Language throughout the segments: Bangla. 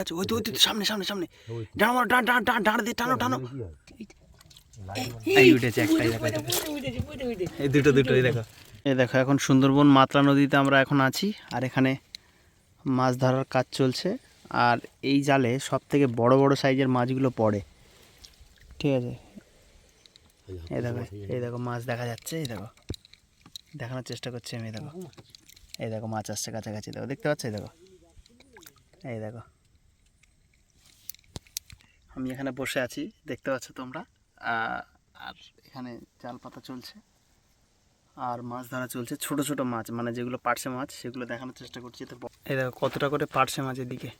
আচ্ছা ওই তো ওই তো সামনে সামনে সামনে। ডানা মারো ডানা ডানা ডানা ডানা দিয়ে টানো টানো। এই উঠেছে একটাই দেখো এই দুটো দুটো এই দেখো। এই দেখো এখন সুন্দরবন মাতলা নদীতে আমরা এখন আছি আর এখানে মাছ ধরার কাজ চলছে আর এই জালে সব থেকে বড় বড় সাইজের মাছগুলো পড়ে। ঠিক আছে? এই দেখো। এই দেখো মাছ দেখা যাচ্ছে এই দেখো। দেখানোর চেষ্টা করছি আমি এই দেখো। এই দেখো মাছ আসছে কাছাকাছি দেখো দেখতে পাচ্ছ এই দেখো? এই দেখো। আমি এখানে বসে আছি দেখতে পাচ্ছ তোমরা। আর এখানে জাল পাতা চলছে আর মাছ ধরা চলছে ছোট ছোট মাছ মানে যেগুলো পার্শে মাছ সেগুলো দেখানোর চেষ্টা করছি। তো এই দেখো কতটা করে পার্শে মাছ এদিকে।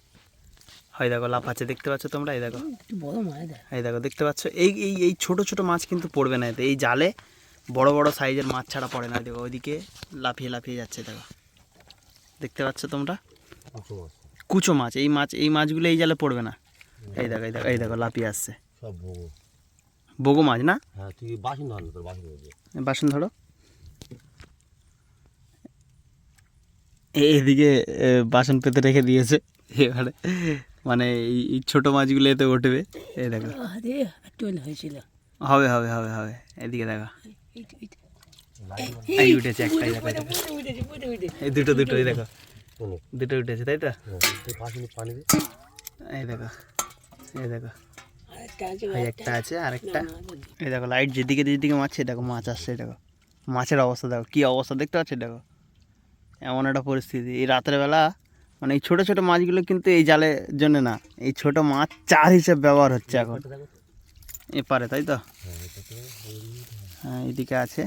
হয় দেখো লাফাচ্ছে দেখতে পাচ্ছ তোমরা? এই দেখো। একটু বড় মাছ দেয় এই দেখো দেখতে পাচ্ছ? এই এই এই ছোট ছোট মাছ কিন্তু পড়বে না এতে। এই জালে বড় বড় সাইজের মাছ ছাড়া পড়ে না। দেখো ওইদিকে লাফিয়ে লাফিয়ে যাচ্ছে দেখো। দেখতে পাচ্ছ তোমরা? কুচো মাছ এই মাছ এই মাছগুলো এই জালে পড়বে না। এই দেখো এই দেখো এই দেখো লাফিয়ে আসছে। সব বগো মাছ না? হ্যাঁ তুই বাসন ধর তোর বাসন ধরো এদিকে বাসন পেতে রেখে দিয়েছে। এবারে মানে এই ছোটো মাছগুলো এতে উঠবে। এই দেখো। হয়েছিল। হবে হবে হবে হবে। এদিকে দেখো। এইটা, এইটা। এই। উঠেছে একটাই দেখো। এই দুটো দুটোই দেখো। দুটো উঠেছে তাই তো? হ্যাঁ এই দেখো। এই দেখো। একটা আছে আরেকটা। এই দেখো লাইট যেদিকে যেদিকে মারছে দেখো মাছ আসছে দেখো। মাছের অবস্থা দেখো কী অবস্থা দেখতে পাচ্ছ দেখো। এমন একটা পরিস্থিতি। এই রাতের বেলা মানে এই ছোটো ছোটো মাছগুলো কিন্তু এই জালের জন্য না এই ছোট মাছ চার হিসেবে ব্যবহার হচ্ছে এখন। এপারে তাই তো? হ্যাঁ এদিকে আছে।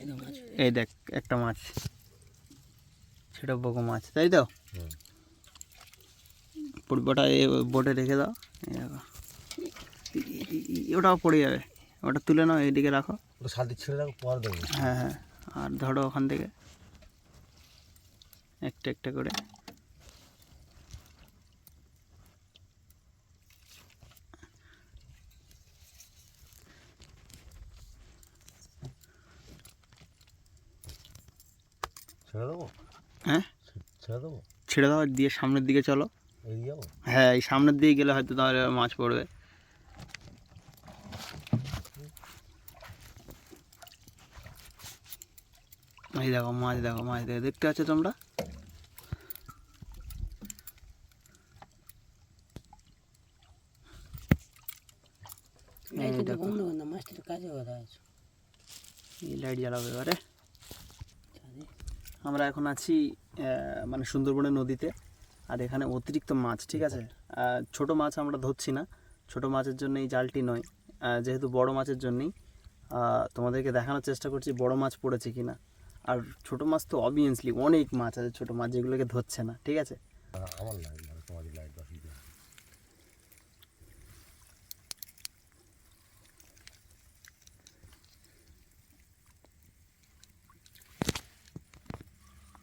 এই তো মাছ। এই দেখ একটা মাছ। ছোট বগো মাছ তাই তো? এ বোটে রেখে দাও। এই দেখো। ওটাও পড়ে যাবে। ওটা তুলে নাও এইদিকে রাখো। সাথে ছেড়ে রাখো পর দেবো হ্যাঁ হ্যাঁ। আর ধরো ওখান থেকে। একটা একটা করে। ছেড়ে দেবো? হ্যাঁ? ছেড়ে দেবো? ছেড়ে দাও দিয়ে সামনের দিকে চলো। হ্যাঁ এই সামনের দিকে গেলে হয়তো তাহলে মাছ পড়বে। এই দেখো মাছ দেখো মাছ দেখো দেখতে পাচ্ছ তোমরা? আছে। এই লাইট জ্বালাবে এবারে। আমরা এখন আছি আহ, মানে সুন্দরবনের নদীতে। আর এখানে অতিরিক্ত মাছ ঠিক আছে? ছোট মাছ আমরা ধরছি না। ছোট মাছের জন্য এই জালটি নয়। যেহেতু বড় মাছের জন্যই তোমাদেরকে দেখানোর চেষ্টা করছি বড় মাছ পড়েছে কি না আর ছোট মাছ তো অবভিয়াসলি অনেক মাছ আছে ছোট মাছ যেগুলোকে ধরছে না ঠিক আছে? আমার লাইট মানে তোমার লাইট বাসন দিয়ে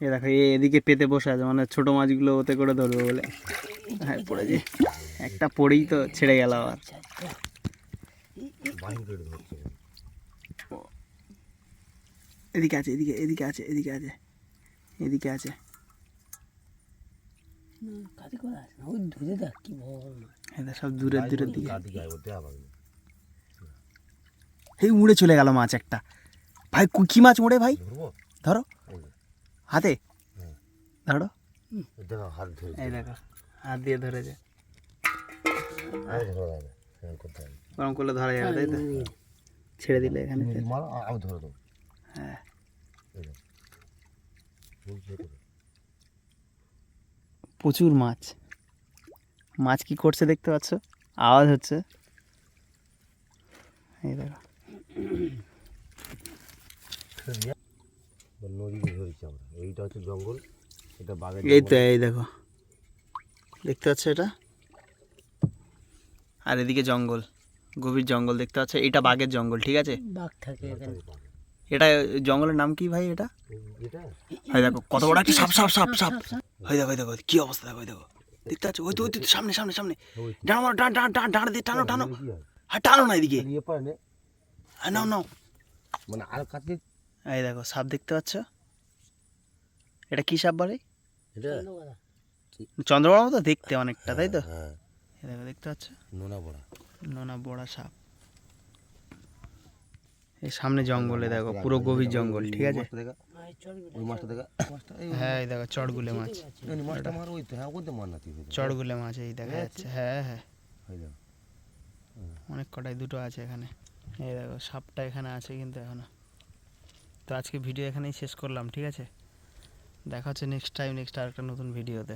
এ দেখো এদিকে পেতে বসে আছে মানে ছোট মাছগুলো ওতে করে ধরবে বলে। হ্যাঁ পড়েছে একটা পড়েই তো ছেড়ে গেল আবার। এদিকে আছে এদিকে এদিকে আছে এদিকে আছে এদিকে আছে। এটা সব দূরের দূরের দিকে। এই উড়ে চলে গেল মাছ একটা। ভাই কু- মাছ উড়ে ভাই? ধরো। যে, হাতে। ধরো। এই দেখো হাত দিয়ে ধরো গরম করলে ধরা যাবে তাই তো? ছেড়ে দিলে এখানে হ্যাঁ। প্রচুর মাছ। মাছ কি করছে দেখতে পাচ্ছ? আওয়াজ হচ্ছে। এই দেখো। নদীতে ধরেছি আমরা। এইটা হচ্ছে জঙ্গল এটা বাঘের এই তো এই দেখো দেখতে পাচ্ছ এটা? আর এদিকে জঙ্গল গভীর জঙ্গল দেখতে পাচ্ছ এটা বাঘের জঙ্গল ঠিক আছে? বাঘ থাকে এখানে। এটা জঙ্গলের নাম কি ভাই এটা? এটা? হয় দেখো কত বড় একটা সাপ সাপ সাপ সাপ। হয় দেখো দেখো কি অবস্থা দেখো হয় দেখো। দেখতে পাচ্ছ? ওই তো ওই তো সামনে সামনে সামনে। ডানা মারো ডানা ডানা ডানা ডানা দিয়ে টানো টানো। হ্যাঁ টানো না এদিকে। হ্যাঁ নাও নাও। মানে আর কাছে এই দেখো সাপ দেখতে পাচ্ছ? এটা কি সাপ বলে? এটা বন্ধ মতো দেখতে অনেকটা তাই তো? হ্যাঁ দেখো দেখতে পাচ্ছ? নোনা বড়া নোনা বড়া সাপ। এই সামনে জঙ্গলে দেখো পুরো গভীর জঙ্গল ঠিক আছে? ওই মাছটা দেখা। হ্যাঁ এই দেখো চড়গুলে মাছ। মাছটা মার ওই তো হ্যাঁ ওই মার না চড়গুলে মাছ এই দেখা যাচ্ছে। হ্যাঁ হ্যাঁ। অনেক কটাই দুটো আছে এখানে। এই দেখো সাপটা এখানে আছে কিন্তু এখনও। তো আজকে ভিডিও এখানেই শেষ করলাম, ঠিক আছে? দেখা হচ্ছে নেক্সট টাইম নেক্সট আরেকটা নতুন ভিডিওতে